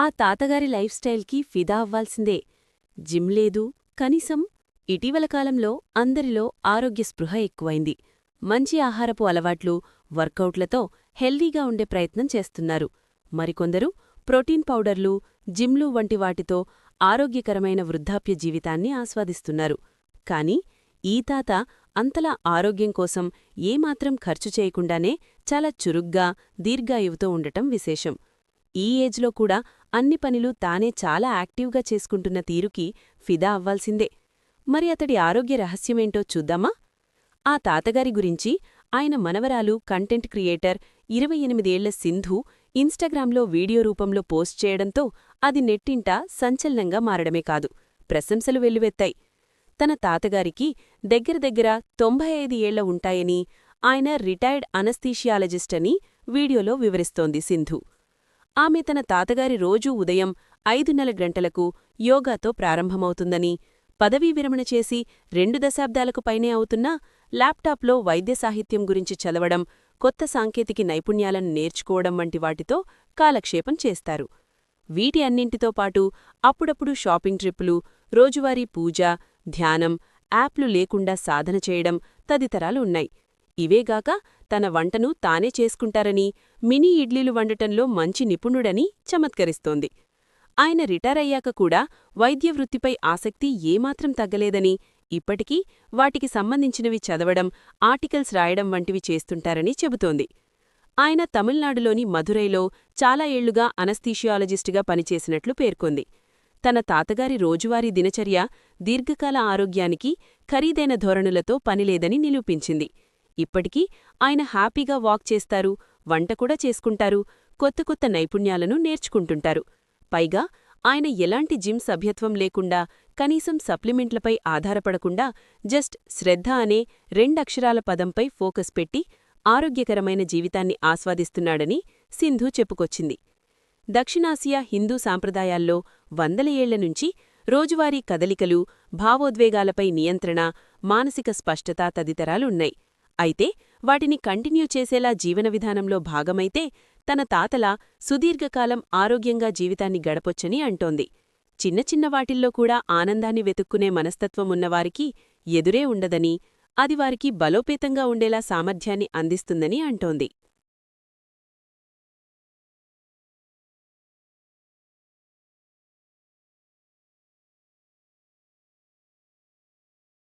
ఆ తాతగారి లైఫ్ స్టైల్కి ఫిదా అవ్వాల్సిందే. జిమ్ లేదు కనీసం ఇటీవల కాలంలో అందరిలో ఆరోగ్య స్పృహ ఎక్కువైంది. మంచి ఆహారపు అలవాట్లు వర్కౌట్లతో హెల్దీగా ఉండే ప్రయత్నం చేస్తున్నారు. మరికొందరు ప్రోటీన్ పౌడర్లు జిమ్లు వంటి వాటితో ఆరోగ్యకరమైన వృద్ధాప్య జీవితాన్ని ఆస్వాదిస్తున్నారు. కాని ఈ తాత అంతలా ఆరోగ్యం కోసం ఏమాత్రం ఖర్చు చేయకుండానే చాలా చురుగ్గా దీర్ఘాయువుతో ఉండటం విశేషం. ఈ ఏజ్లో కూడా అన్ని పనులు తానే చాలా యాక్టివ్గా చేసుకుంటున్న తీరుకి ఫిదా అవ్వాల్సిందే. మరి అతడి ఆరోగ్య రహస్యమేంటో చూద్దామా? ఆ తాతగారి గురించి ఆయన మనవరాలు కంటెంట్ క్రియేటర్ ఇరవై ఎనిమిదేళ్ళ సింధు ఇన్స్టాగ్రామ్లో వీడియో రూపంలో పోస్ట్ చేయడంతో అది నెట్టింట సంచలనంగా మారడమే కాదు. ప్రశంసలు వెల్లువెత్తాయి. తన తాతగారికి దగ్గర దగ్గర తొంభై ఐదు ఏళ్ళ ఉంటాయని ఆయన రిటైర్డ్ అనస్థీషియాలజిస్ట్ అని వీడియోలో వివరిస్తోంది సింధు. ఆమె తన తాతగారి రోజూ ఉదయం ఐదున్నర గంటలకు యోగాతో ప్రారంభమవుతుందని పదవీ విరమణ చేసి రెండు దశాబ్దాలకు పైనే అవుతున్నా ల్యాప్టాప్లో వైద్య సాహిత్యం గురించి చదవడం కొత్త సాంకేతిక నైపుణ్యాలను నేర్చుకోవడం వంటి వాటితో కాలక్షేపం చేస్తారు. వీటి అన్నింటితో పాటు అప్పుడప్పుడు షాపింగ్ ట్రిప్పులు రోజువారీ పూజ ధ్యానం యాప్లు లేకుండా సాధన చేయడం తదితరాలు ఉన్నాయి. ఇవేగాక తన వంటను తానే చేసుకుంటారని మినీ ఇడ్లీలు వండటంలో మంచి నిపుణుడని చమత్కరిస్తోంది. ఆయన రిటైర్ అయ్యాక కూడా వైద్య వృత్తిపై ఆసక్తి ఏమాత్రం తగ్గలేదని ఇప్పటికీ వాటికి సంబంధించినవి చదవడం ఆర్టికల్స్ రాయడం వంటివి చేస్తుంటారని చెబుతోంది. ఆయన తమిళనాడులోని మధురైలో చాలా ఏళ్ళుగా అనస్థీషియాలజిస్టుగా పనిచేసినట్లు పేర్కొంది. తన తాతగారి రోజువారీ దినచర్య దీర్ఘకాల ఆరోగ్యానికి ఖరీదైన ధోరణులతో పనిలేదని నిరూపించింది. ఇప్పటికీ ఆయన హ్యాపీగా వాక్ చేస్తారు వంట కూడా చేసుకుంటారు కొత్త కొత్త నైపుణ్యాలను నేర్చుకుంటుంటారు. పైగా ఆయన ఎలాంటి జిమ్ సభ్యత్వం లేకుండా కనీసం సప్లిమెంట్లపై ఆధారపడకుండా జస్ట్ శ్రద్ధ అనే రెండక్షరాల పదంపై ఫోకస్ పెట్టి ఆరోగ్యకరమైన జీవితాన్ని ఆస్వాదిస్తున్నాడని సింధు చెప్పుకొచ్చింది. దక్షిణాసియా హిందూ సాంప్రదాయాల్లో వందల ఏళ్ళ నుంచి రోజువారీ కదలికలు భావోద్వేగాలపై నియంత్రణ మానసిక స్పష్టత తదితరాలున్నాయి అయితే వాటిని కంటిన్యూ చేసేలా జీవన విధానంలో భాగమైతే తన తాతలా సుదీర్ఘకాలం ఆరోగ్యంగా జీవితాన్ని గడపొచ్చని అంటోంది. చిన్న చిన్న వాటిల్లో కూడా ఆనందాన్ని వెతుక్కునే మనస్తత్వం ఉన్నవారికి ఎదురే ఉండదని అది వారికి బలోపేతంగా ఉండేలా సామర్థ్యాన్ని అందిస్తుందని అంటోంది.